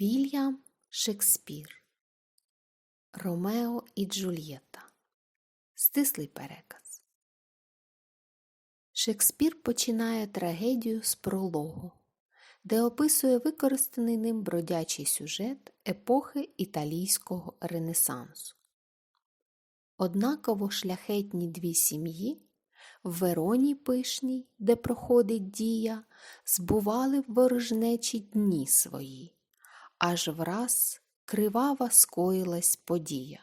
Вільям Шекспір. Ромео і Джульєта. Стислий переказ. Шекспір починає трагедію з прологу, де описує використаний ним бродячий сюжет епохи італійського ренесансу. Однаково шляхетні дві сім'ї в Вероні пишній, де проходить дія, збували в ворожнечі дні свої аж враз кривава скоїлась подія.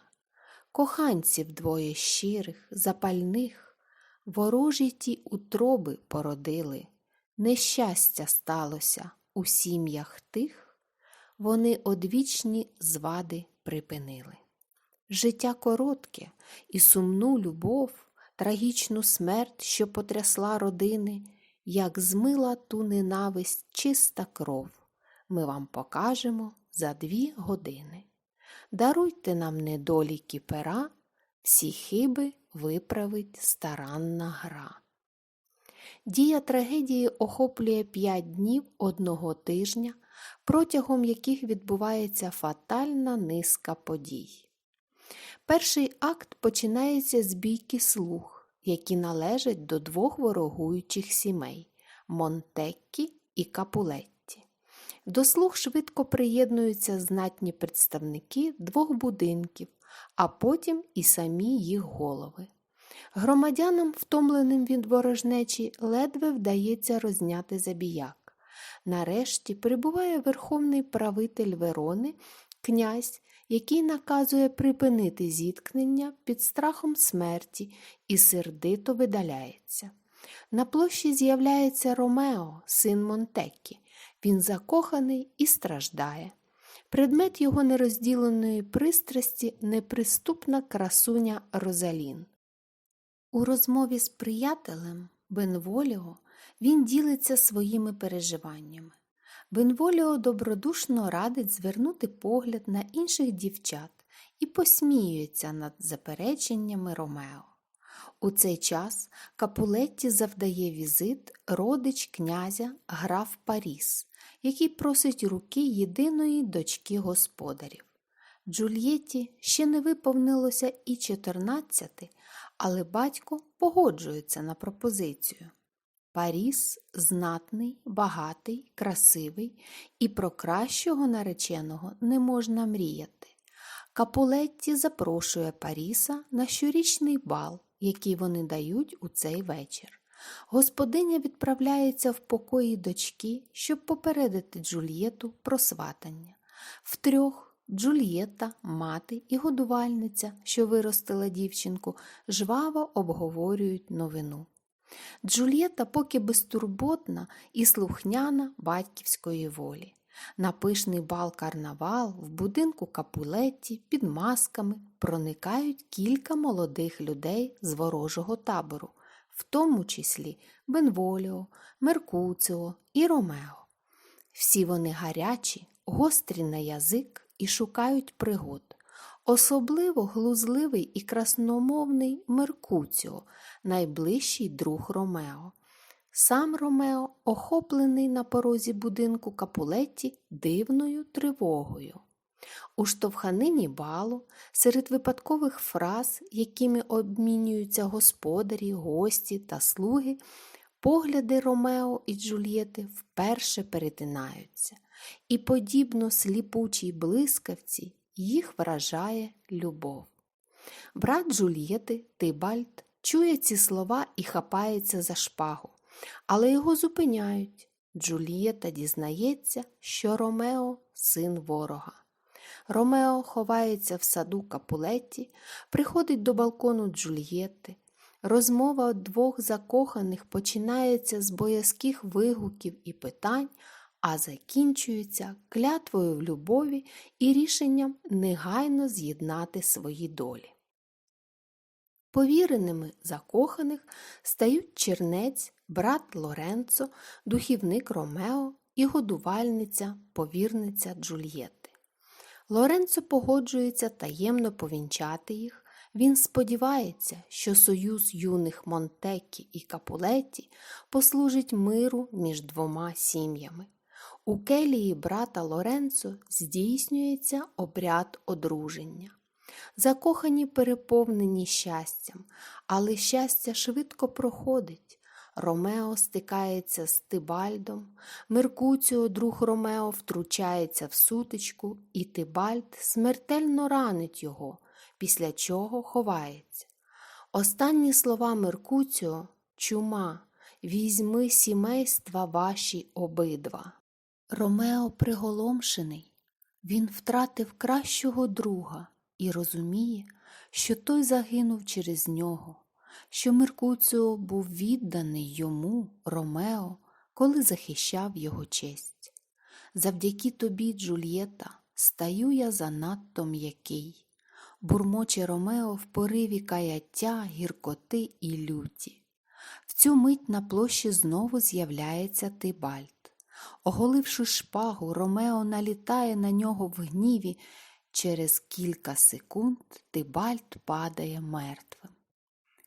Коханців двоє щирих, запальних, ворожі ті утроби породили, нещастя сталося у сім'ях тих, вони одвічні звади припинили. Життя коротке і сумну любов, трагічну смерть, що потрясла родини, як змила ту ненависть чиста кров ми вам покажемо за дві години. Даруйте нам недоліки пера, всі хиби виправить старанна гра. Дія трагедії охоплює п'ять днів одного тижня, протягом яких відбувається фатальна низка подій. Перший акт починається з бійки слуг, які належать до двох ворогуючих сімей Монтеккі і Капулетті. До слуг швидко приєднуються знатні представники двох будинків, а потім і самі їх голови. Громадянам, втомленим від ворожнечі, ледве вдається розняти забіяк. Нарешті прибуває верховний правитель Верони, князь, який наказує припинити зіткнення під страхом смерті і сердито видаляється. На площі з'являється Ромео, син Монтеккі. Він закоханий і страждає. Предмет його нерозділеної пристрасті неприступна красуня Розалін. У розмові з приятелем Бенволіо він ділиться своїми переживаннями. Бенволіо добродушно радить звернути погляд на інших дівчат і посміюється над запереченнями Ромео. У цей час Капулетті завдає візит родич князя граф Паріс, який просить руки єдиної дочки господарів. Джульєтті ще не виповнилося і 14, але батько погоджується на пропозицію. Паріс знатний, багатий, красивий, і про кращого нареченого не можна мріяти. Капулетті запрошує Паріса на щорічний бал, який вони дають у цей вечір. Господиня відправляється в покої дочки, щоб попередити Джульєту про сватання. Втрьох Джульєта, мати і годувальниця, що виростила дівчинку, жваво обговорюють новину. Джульєта поки безтурботна і слухняна батьківської волі. На пишний бал карнавал в будинку капулетті під масками проникають кілька молодих людей з ворожого табору, в тому числі Бенволіо, Меркуціо і Ромео. Всі вони гарячі, гострі на язик і шукають пригод. Особливо глузливий і красномовний Меркуціо, найближчий друг Ромео. Сам Ромео, охоплений на порозі будинку Капулетті дивною тривогою. У штовханині балу, серед випадкових фраз, якими обмінюються господарі, гості та слуги, погляди Ромео і Джульєти вперше перетинаються, і, подібно сліпучій блискавці, їх вражає любов. Брат Джульєти, Тибальд, чує ці слова і хапається за шпагу, але його зупиняють. Джульєта дізнається, що Ромео син ворога. Ромео ховається в саду Капулетті, приходить до балкону Джульєтти. Розмова двох закоханих починається з боязких вигуків і питань, а закінчується клятвою в любові і рішенням негайно з'єднати свої долі. Повіреними закоханих стають чернець, брат Лоренцо, духівник Ромео і годувальниця, повірниця Джульєтти. Лоренцо погоджується таємно повінчати їх. Він сподівається, що союз юних Монтекі і Капулеті послужить миру між двома сім'ями. У келії брата Лоренцо здійснюється обряд одруження. Закохані переповнені щастям, але щастя швидко проходить. Ромео стикається з Тибальдом, Меркуціо, друг Ромео, втручається в сутичку, і Тибальд смертельно ранить його, після чого ховається. Останні слова Меркуціо чума, візьми сімейства ваші обидва. Ромео приголомшений, він втратив кращого друга і розуміє, що той загинув через нього, що Меркуціо був відданий йому, Ромео, коли захищав його честь. Завдяки тобі, Джульєта, стаю я занадто м'який, бурмоче Ромео в пориві каяття, гіркоти і люті. В цю мить на площі знову з'являється Тибальд. Оголивши шпагу, Ромео налітає на нього в гніві. Через кілька секунд Тибальд падає мертвим.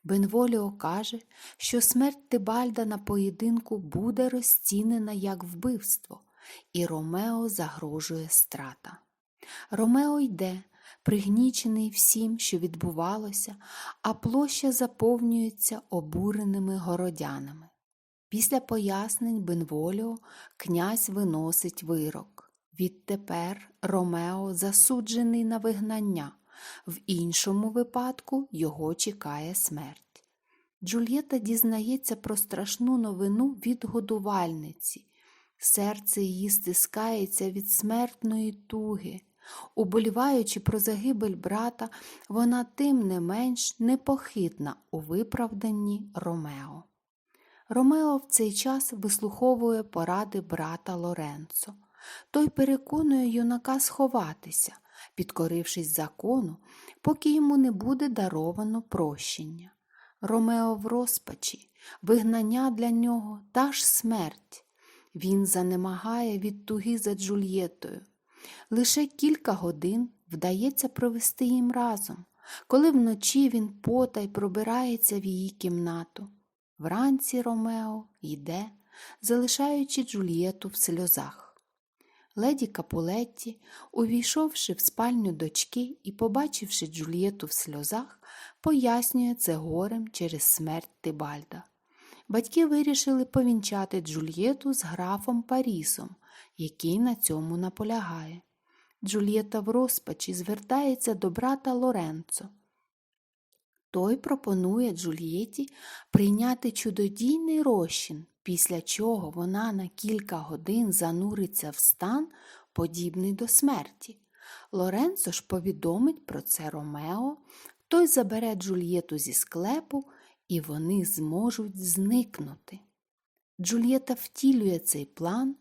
Бенволіо каже, що смерть Тибальда на поєдинку буде розцінена як вбивство, і Ромео загрожує страта. Ромео йде, пригнічений всім, що відбувалося, а площа заповнюється обуреними городянами. Після пояснень Бенволіо князь виносить вирок. Відтепер Ромео засуджений на вигнання, в іншому випадку його чекає смерть. Джульєта дізнається про страшну новину від годувальниці. Серце її стискається від смертної туги. Уболіваючи про загибель брата, вона тим не менш непохитна у виправданні Ромео. Ромео в цей час вислуховує поради брата Лоренцо. Той переконує юнака сховатися, підкорившись закону, поки йому не буде даровано прощення. Ромео в розпачі, вигнання для нього та ж смерть. Він занемагає від туги за Джульєтою. Лише кілька годин вдається провести їм разом, коли вночі він потай пробирається в її кімнату. Вранці Ромео йде, залишаючи Джульєту в сльозах. Леді Капулетті, увійшовши в спальню дочки і побачивши Джульєту в сльозах, пояснює це горем через смерть Тибальда. Батьки вирішили повінчати Джульєту з графом Парісом, який на цьому наполягає. Джульєта в розпачі звертається до брата Лоренцо. Той пропонує Джульєті прийняти чудодійний розчин, після чого вона на кілька годин зануриться в стан, подібний до смерті. Лоренцо ж повідомить про це Ромео, той забере Джульєту зі склепу, і вони зможуть зникнути. Джульєта втілює цей план,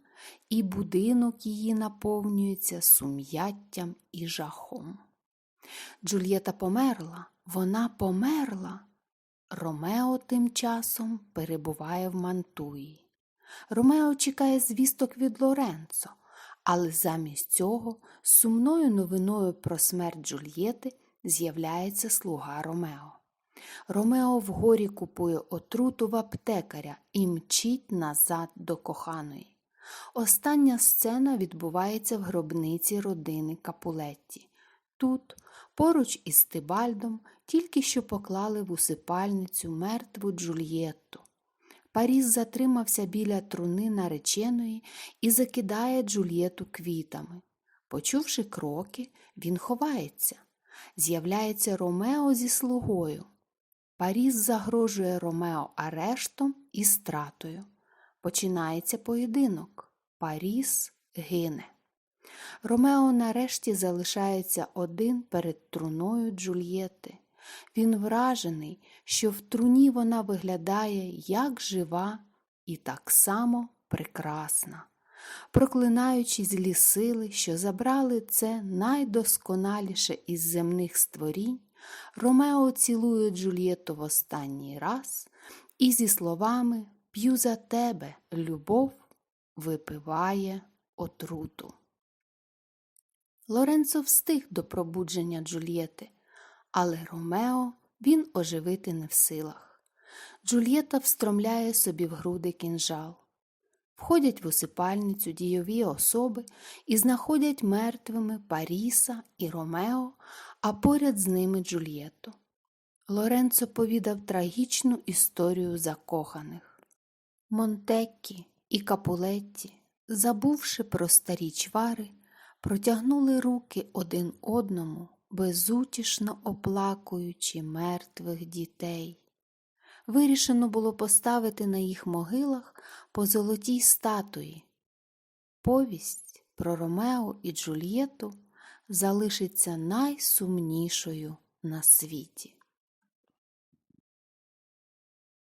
і будинок її наповнюється сум'яттям і жахом. Джульєта померла, вона померла. Ромео тим часом перебуває в Мантуї. Ромео чекає звісток від Лоренцо, але замість цього сумною новиною про смерть Джульєти з'являється слуга Ромео. Ромео вгорі купує отруту в аптекаря і мчить назад до коханої. Остання сцена відбувається в гробниці родини Капулетті. Тут, поруч із Тибальдом, тільки що поклали в усипальницю мертву Джульєтту. Паріс затримався біля труни нареченої і закидає Джульєту квітами. Почувши кроки, він ховається. З'являється Ромео зі слугою. Паріс загрожує Ромео арештом і стратою. Починається поєдинок. Паріс гине. Ромео нарешті залишається один перед труною Джульєти. Він вражений, що в труні вона виглядає як жива і так само прекрасна. Проклинаючи злі сили, що забрали це найдосконаліше із земних створінь, Ромео цілує Джульєту в останній раз і зі словами П'ю за тебе, любов, випиває отруту. Лоренцо встиг до пробудження Джульєти, але Ромео він оживити не в силах. Джульєта встромляє собі в груди кінжал. Входять в усипальницю дійові особи і знаходять мертвими Паріса і Ромео, а поряд з ними Джульєту. Лоренцо повідав трагічну історію закоханих. Монтеккі і Капулетті, забувши про старі чвари, протягнули руки один одному, безутішно оплакуючи мертвих дітей. Вирішено було поставити на їх могилах по золотій статуї. Повість про Ромео і Джульєту залишиться найсумнішою на світі.